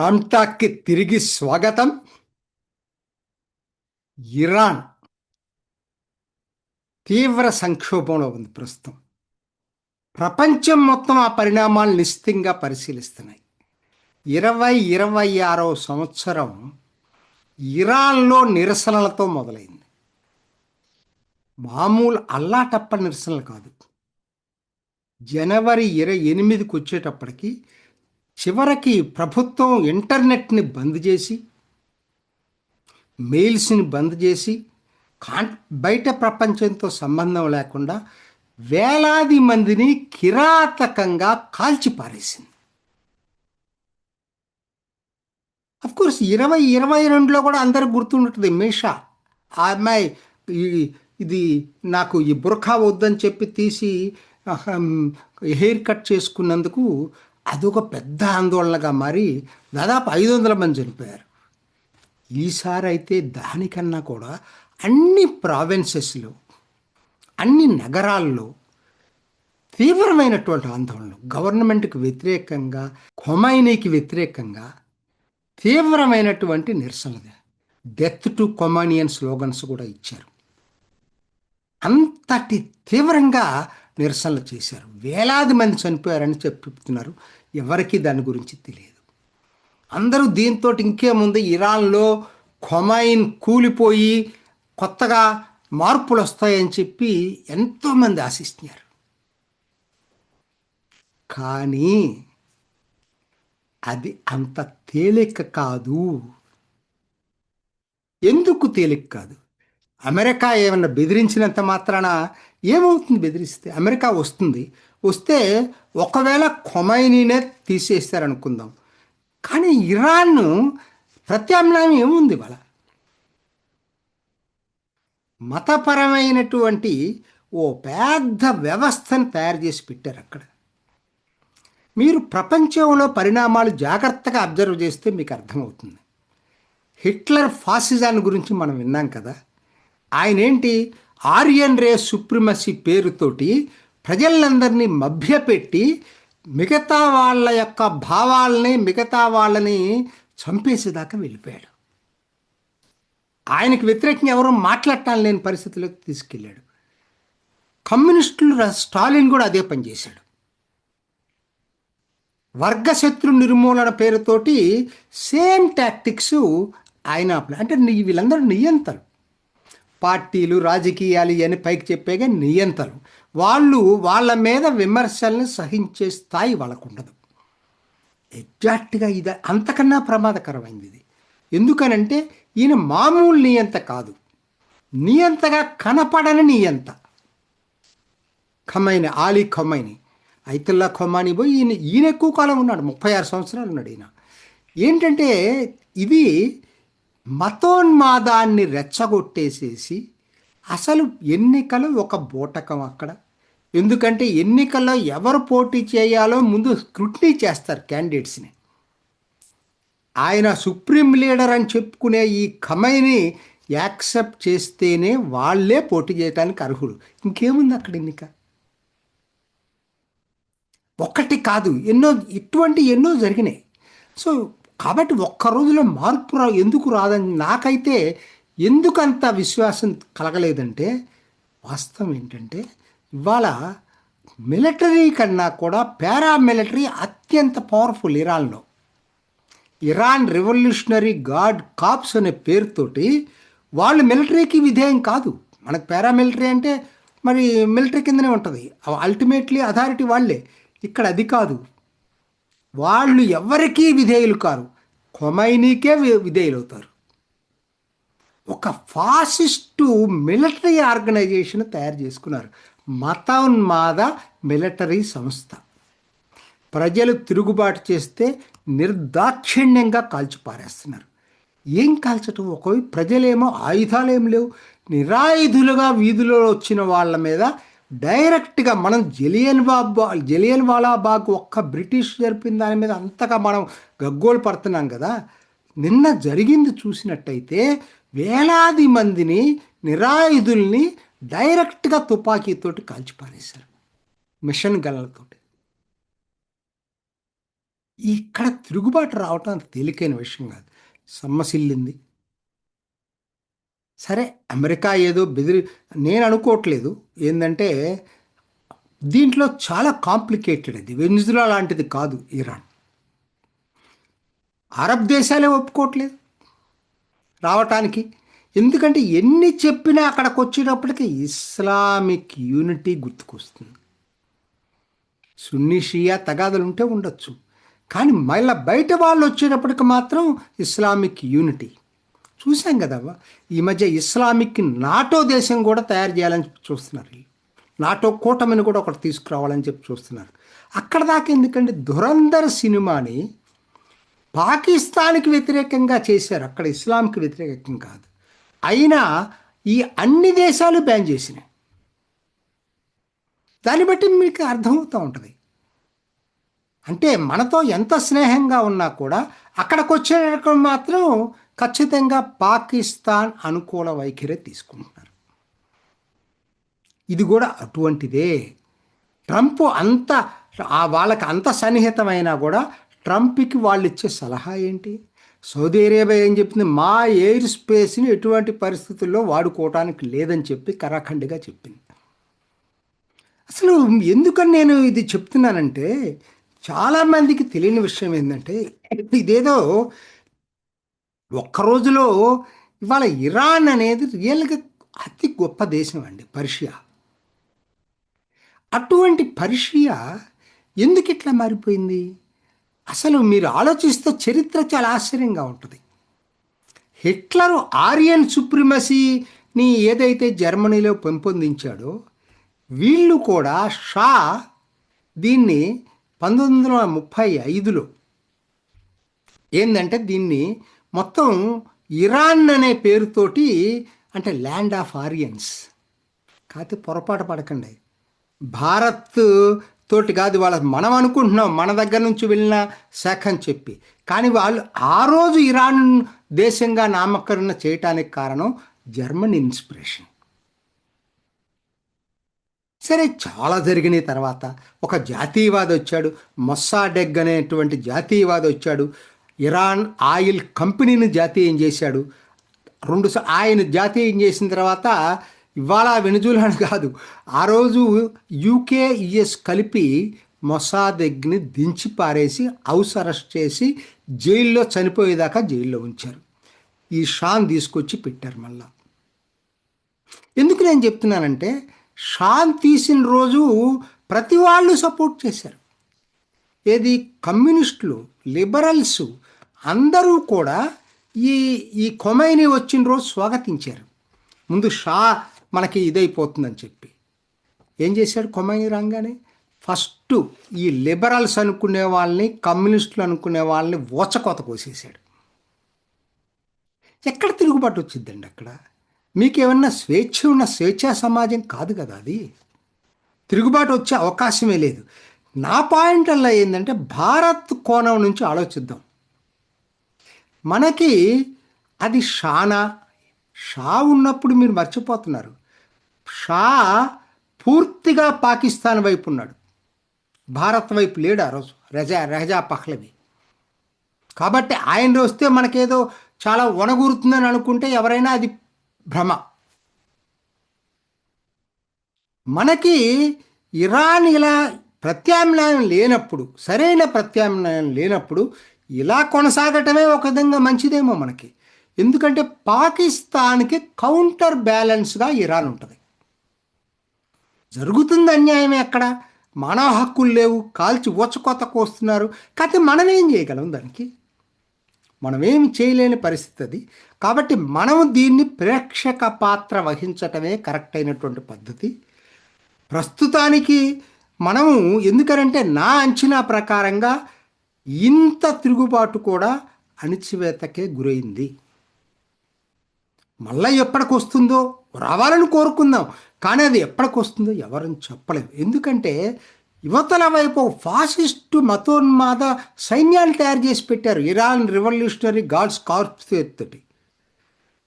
రామ్టాక్కి తిరిగి స్వాగతం. ఇరాన్ తీవ్ర సంక్షోభంలో ఉంది ప్రస్తుతం. ప్రపంచం మొత్తం ఆ పరిణామాలు నిశ్చితంగా పరిశీలిస్తున్నాయి. ఇరవై ఇరవై ఆరవ సంవత్సరం ఇరాన్లో నిరసనలతో మొదలైంది. మామూలు అల్లాటప్ప నిరసనలు కాదు. జనవరి ఇరవై ఎనిమిదికి వచ్చేటప్పటికి చివరికి ప్రభుత్వం ఇంటర్నెట్ని బంద్ చేసి మెయిల్స్ని బంద్ చేసి కాన్ బయట ప్రపంచంతో సంబంధం లేకుండా వేలాది మందిని కిరాతకంగా కాల్చిపారేసింది. కోర్స్ ఇరవై ఇరవై రెండులో కూడా అందరికి గుర్తుంటుంది మీషా ఆ అమ్మాయి ఈ- ఇది నాకు ఈ బురఖా వద్దని చెప్పి తీసి హెయిర్ కట్ చేసుకున్నందుకు అదొక పెద్ద ఆందోళనగా మారి దాదాపు ఐదు వందల మంది చనిపోయారు. ఈసారి అయితే దానికన్నా కూడా అన్ని ప్రావిన్సెస్లో అన్ని నగరాల్లో తీవ్రమైనటువంటి ఆందోళనలు గవర్నమెంట్కి వ్యతిరేకంగా కొమైనీకి వ్యతిరేకంగా తీవ్రమైనటువంటి నిరసనలు. డెత్ టు కొమానియన్ స్లోగన్స్ కూడా ఇచ్చారు. అంతటి తీవ్రంగా నిరసనలు చేశారు. వేలాది మంది చనిపోయారని చెప్తున్నారు. ఎవరికీ దాని గురించి తెలియదు. అందరూ దీంతో ఇంకేముంది ఇరాన్లో ఖొమైన్ కూలిపోయి కొత్తగా మార్పులు వస్తాయని చెప్పి ఎంతోమంది ఆశిస్తున్నారు. కానీ అది అంత తేలిక కాదు. ఎందుకు తేలిక కాదు? అమెరికా ఏమైనా బెదిరించినంత మాత్రాన ఏమవుతుంది బెదిరిస్తే? అమెరికా వస్తుంది. వస్తే ఒకవేళ కొమైనీనే తీసేస్తారనుకుందాం. కానీ ఇరాన్ ప్రత్యామ్నాయం ఏముంది వాళ్ళ మతపరమైనటువంటి ఓ పెద్ద వ్యవస్థను తయారు చేసి పెట్టారు అక్కడ. మీరు ప్రపంచంలో పరిణామాలు జాగ్రత్తగా అబ్జర్వ్ చేస్తే మీకు అర్థమవుతుంది. హిట్లర్ ఫాసిజాన్ని గురించి మనం విన్నాం కదా. ఆయన ఏంటి ఆర్యన్ రే సుప్రిమసీ పేరుతోటి ప్రజలందరినీ మభ్యపెట్టి మిగతా వాళ్ళ యొక్క భావాలని మిగతా వాళ్ళని చంపేసేదాకా వెళ్ళిపోయాడు. ఆయనకు వ్యతిరేకంగా ఎవరూ మాట్లాడటం లేని పరిస్థితిలోకి తీసుకెళ్ళాడు. కమ్యూనిస్టులు స్టాలిన్ కూడా అదే పని చేశాడు. వర్గశత్రు నిర్మూలన పేరుతోటి సేమ్ టాక్టిక్స్ ఆయన అప్లై అంటే నీ- వీళ్ళందరూ నియంతలు పార్టీలు రాజకీయాలు ఇవన్నీ పైకి చెప్పేగా నియంతలు వాళ్ళు వాళ్ళ మీద విమర్శల్ని సహించే స్థాయి వాళ్ళకు ఉండదు ఎగ్జాక్ట్గా ఇది అంతకన్నా ప్రమాదకరమైంది ఇది. ఎందుకనంటే ఈయన మామూలు నియంత కాదు. నియంతగా కనపడని నియంత. ఖమైని ఆలీ ఖమైని. ఐతుల్లా ఖొమాని పోయి ఈయన ఈయన ఎక్కువ కాలం ఉన్నాడు. ముప్పై ఆరు సంవత్సరాలు ఉన్నాడు ఈయన. ఏంటంటే ఇది మతోన్మాదాన్ని రెచ్చగొట్టేసేసి అసలు ఎన్నికలు ఒక బూటకం అక్కడ. ఎందుకంటే ఎన్నికల్లో ఎవరు పోటీ చేయాలో ముందు స్క్రూటినీ చేస్తారు క్యాండిడేట్స్ని. ఆయన సుప్రీం లీడర్ అని చెప్పుకునే ఈ ఖమైని యాక్సెప్ట్ చేస్తేనే వాళ్ళే పోటీ చేయడానికి అర్హుడు ఇంకేముంది అక్కడ ఎన్నిక? ఒక్కటి కాదు ఎన్నో ఇటువంటి ఎన్నో జరిగినాయి. సో కాబట్టి ఒక్క రోజులో మార్పు రా ఎందుకు రాదని నాకైతే ఎందుకంత విశ్వాసం కలగలేదంటే వాస్తవం ఏంటంటే ఇవాళ మిలిటరీ కన్నా కూడా పారామిలిటరీ అత్యంత పవర్ఫుల్ ఇరాన్లో. ఇరాన్ రెవల్యూషనరీ గార్డ్ కాప్స్ అనే పేరుతోటి వాళ్ళు మిలిటరీకి విధేయం కాదు. మనకు పారామిలిటరీ అంటే మరి మిలిటరీ కిందనే ఉంటుంది. అల్టిమేట్లీ అథారిటీ వాళ్ళే. ఇక్కడ అది కాదు. వాళ్ళు ఎవరికీ విధేయులు కారు. ఖొమైనీకే విధేయులవుతారు. ఒక ఫాసిస్టు మిలిటరీ ఆర్గనైజేషన్ తయారు చేసుకున్నారు. మతోన్మాద మిలిటరీ సంస్థ. ప్రజలు తిరుగుబాటు చేస్తే నిర్దాక్షిణ్యంగా కాల్చిపారేస్తున్నారు. ఏం కాల్చటం? ఒకవైపు ప్రజలేమో ఆయుధాలు ఏం లేవు. నిరాయుధులుగా వీధిలో వచ్చిన వాళ్ళ మీద డైరెక్ట్గా మనం జలియన్ బాబా జలియన్ వాలా బాగ్ ఒక్క బ్రిటిష్ జరిపిన దాని మీద అంతగా మనం గగ్గోలు పడుతున్నాం కదా. నిన్న జరిగింది చూసినట్టయితే వేలాది మందిని నిరాయుధుల్ని డైరెక్ట్గా తుపాకీతోటి కాల్చి పారేశారు మిషన్ గన్లతోటి ఇక్కడ తిరుగుబాటు రావటం అంత తేలికైన విషయం కాదు. సమ్మసిల్లింది. సరే అమెరికా ఏదో బెదిరి నేను అనుకోవట్లేదు. ఏంటంటే దీంట్లో చాలా కాంప్లికేటెడ్ అది. వెనిజులా లాంటిది కాదు ఇరాన్. అరబ్ దేశాలే ఒప్పుకోవట్లేదు రావటానికి. ఎందుకంటే ఎన్ని చెప్పినా అక్కడికి వచ్చేటప్పటికి ఇస్లామిక్ యూనిటీ గుర్తుకొస్తుంది. సున్నీ షియా తగాదులు ఉంటే ఉండొచ్చు. కానీ మళ్ళీ బయట వాళ్ళు వచ్చేటప్పటికి మాత్రం ఇస్లామిక్ యూనిటీ. చూసాం కదా ఈ మధ్య ఇస్లామిక్ నాటో దేశం కూడా తయారు చేయాలని చూస్తున్నారు. నాటో కూటమిని కూడా ఒకటి తీసుకురావాలని చెప్పి చూస్తున్నారు. అక్కడ దాకా ఎందుకంటే ధురంధర్ సినిమాని పాకిస్తాన్కి వ్యతిరేకంగా చేశారు. అక్కడ ఇస్లాంకి వ్యతిరేకం కాదు. అయినా ఈ అన్ని దేశాలు బ్యాన్ చేసినాయి. దాన్ని బట్టి మీకు అర్థమవుతూ ఉంటుంది. అంటే మనతో ఎంత స్నేహంగా ఉన్నా కూడా అక్కడికి వచ్చేటప్పుడు మాత్రం ఖచ్చితంగా పాకిస్తాన్ అనుకూల వైఖరి తీసుకుంటున్నారు. ఇది కూడా అటువంటిదే. ట్రంప్ అంత వాళ్ళకి అంత సన్నిహితమైనా కూడా ట్రంప్కి వాళ్ళు ఇచ్చే సలహా ఏంటి? సౌదీ అరేబియా ఏం చెప్పింది మా ఎయిర్ స్పేస్ని ఎటువంటి పరిస్థితుల్లో వాడుకోవటానికి లేదని చెప్పి కరాఖండిగా చెప్పింది. అసలు ఎందుకని నేను ఇది చెప్తున్నానంటే చాలామందికి తెలియని విషయం ఏంటంటే ఇదేదో ఒక్క రోజులో ఇవాళ ఇరాన్ అనేది రియల్గా అతి గొప్ప దేశం అండి పర్షియా. అటువంటి పర్షియా ఎందుకు ఇట్లా మారిపోయింది? అసలు మీరు ఆలోచిస్తే చరిత్ర చాలా ఆశ్చర్యంగా ఉంటుంది. హిట్లర్ ఆర్యన్ సుప్రిమసీని ఏదైతే జర్మనీలో పెంపొందించాడో వీళ్ళు కూడా షా దీన్ని పంతొమ్మిది వందల ముప్పై ఐదులో ఏంటంటే దీన్ని మొత్తం ఇరాన్ అనే పేరుతోటి అంటే ల్యాండ్ ఆఫ్ ఆరియన్స్ కాకపోతే పొరపాటు పడకండి. భారత్ తోటి కాదు వాళ్ళ మనం అనుకుంటున్నాం మన దగ్గర నుంచి వెళ్ళిన శాఖ అని చెప్పి. కానీ వాళ్ళు ఆ రోజు ఇరాన్ దేశంగా నామకరణ చేయటానికి కారణం జర్మన్ ఇన్స్పిరేషన్ సరే చాలా జరిగినాయి తర్వాత. ఒక జాతీయవాది వచ్చాడు మొస్సాడెగ్ అనేటువంటి జాతీయవాది వచ్చాడు. ఇరాన్ ఆయిల్ కంపెనీని జాతీయం చేశాడు. రెండు ఆయన జాతీయం చేసిన తర్వాత ఇవాళ వెనుజులాని కాదు ఆ రోజు యూకే యుఎస్ కలిపి మొసాదెగ్ని దించి పారేసి హౌస్ అరెస్ట్ చేసి జైల్లో చనిపోయేదాకా జైల్లో ఉంచారు. ఈ షాన్ తీసుకొచ్చి పెట్టారు మళ్ళా. ఎందుకు నేను చెప్తున్నానంటే షాన్ తీసిన రోజు ప్రతి వాళ్ళు సపోర్ట్ చేశారు. ఏది? కమ్యూనిస్టులు లిబరల్స్ అందరూ కూడా ఈ ఈ కొమైని వచ్చిన రోజు స్వాగతించారు. ముందు షా మనకి ఇదైపోతుందని చెప్పి. ఏం చేశాడు కొమైని రాగానే? ఫస్ట్ ఈ లిబరల్స్ అనుకునే వాళ్ళని కమ్యూనిస్టులు అనుకునే వాళ్ళని ఓచకోత కోసేశాడు. ఎక్కడ తిరుగుబాటు వచ్చిందండి అక్కడ? మీకేమన్నా స్వేచ్ఛ ఉన్న స్వేచ్ఛా సమాజం కాదు కదా అది? తిరుగుబాటు వచ్చే అవకాశమే లేదు. నా పాయింట్ అలా ఏంటంటే భారత్ కోణం నుంచి ఆలోచిద్దాం. మనకి అది షానా. షా ఉన్నప్పుడు మీరు మర్చిపోతున్నారు. షా పూర్తిగా పాకిస్తాన్ వైపు ఉన్నాడు. భారత్ వైపు లేడు ఆ రోజు. రజా రజా పహ్లవి. కాబట్టి ఆయన వస్తే మనకేదో చాలా వనగూరుతుందని అనుకుంటే ఎవరైనా అది భ్రమ. మనకి ఇరాన్ ఇలా ప్రత్యామ్నాయం లేనప్పుడు సరైన ప్రత్యామ్నాయం లేనప్పుడు ఇలా కొనసాగటమే ఒక విధంగా మంచిదేమో మనకి. ఎందుకంటే పాకిస్తాన్కి కౌంటర్ బ్యాలెన్స్గా ఇరాన్ ఉంటుంది. జరుగుతుంది అన్యాయమే ఎక్కడ? మన హక్కులు లేవు కాల్చి ఊచకొత కోస్తున్నారు. కాకపోతే మనం ఏం చేయగలం దానికి? మనమేం చేయలేని పరిస్థితి అది. కాబట్టి మనం దీన్ని ప్రేక్షక పాత్ర వహించటమే కరెక్ట్ అయినటువంటి పద్ధతి. ప్రస్తుతానికి మనము ఎందుకనంటే నా అంచనా ప్రకారంగా ఇంత తిరుగుబాటు కూడా అణిచివేతకే గురైంది. మళ్ళీ ఎప్పటికొస్తుందో రావాలని కోరుకుందాం కానీ అది ఎప్పటికొస్తుందో ఎవరని చెప్పలేము. ఎందుకంటే యువతల వైపు ఫాసిస్టు మతోన్మాద సైన్యాన్ని తయారు చేసి పెట్టారు. ఇరాన్ రివల్యూషనరీ గాడ్స్ కార్ప్స్ ఎత్తటి.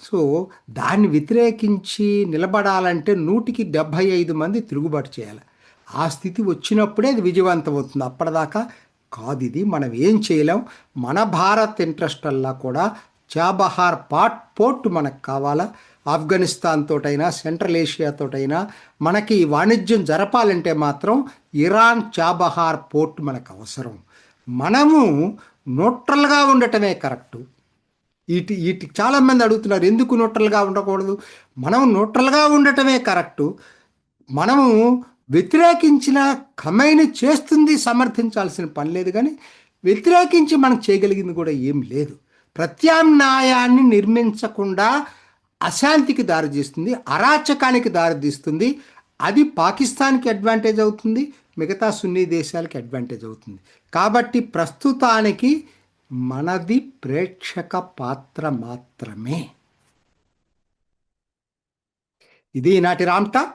సో దాన్ని వ్యతిరేకించి నిలబడాలంటే నూటికి డెబ్భై ఐదు మంది తిరుగుబాటు చేయాలి. ఆ స్థితి వచ్చినప్పుడే అది విజయవంతం అవుతుంది అప్పటిదాకా కాదు ఇది మనం ఏం చేయలేం. మన భారత్ ఇంట్రెస్టల్లా కూడా చాబహార్ పాట్ పోర్ట్ మనకు కావాలా. ఆఫ్ఘనిస్తాన్ తోటైనా సెంట్రల్ ఏషియా తోటైనా మనకి వాణిజ్యం జరపాలంటే మాత్రం ఇరాన్ చాబహార్ పోర్ట్ మనకు అవసరం. మనము న్యూట్రల్గా ఉండటమే కరెక్టు. ఇటు ఇటు చాలామంది అడుగుతున్నారు ఎందుకు న్యూట్రల్గా ఉండకూడదు? మనం న్యూట్రల్గా ఉండటమే కరెక్టు. మనము వ్యతిరేకించిన కమైని చేస్తుంది సమర్థించాల్సిన పని లేదు కానీ వ్యతిరేకించి మనం చేయగలిగింది కూడా ఏం లేదు. ప్రత్యామ్నాయాన్ని నిర్మించకుండా అశాంతికి దారితీస్తుంది అరాచకానికి దారితీస్తుంది అది పాకిస్తాన్కి అడ్వాంటేజ్ అవుతుంది మిగతా సున్నీ దేశాలకి అడ్వాంటేజ్ అవుతుంది. కాబట్టి ప్రస్తుతానికి మనది ప్రేక్షక పాత్ర మాత్రమే. ఇది నాటి రామ్ టాక్.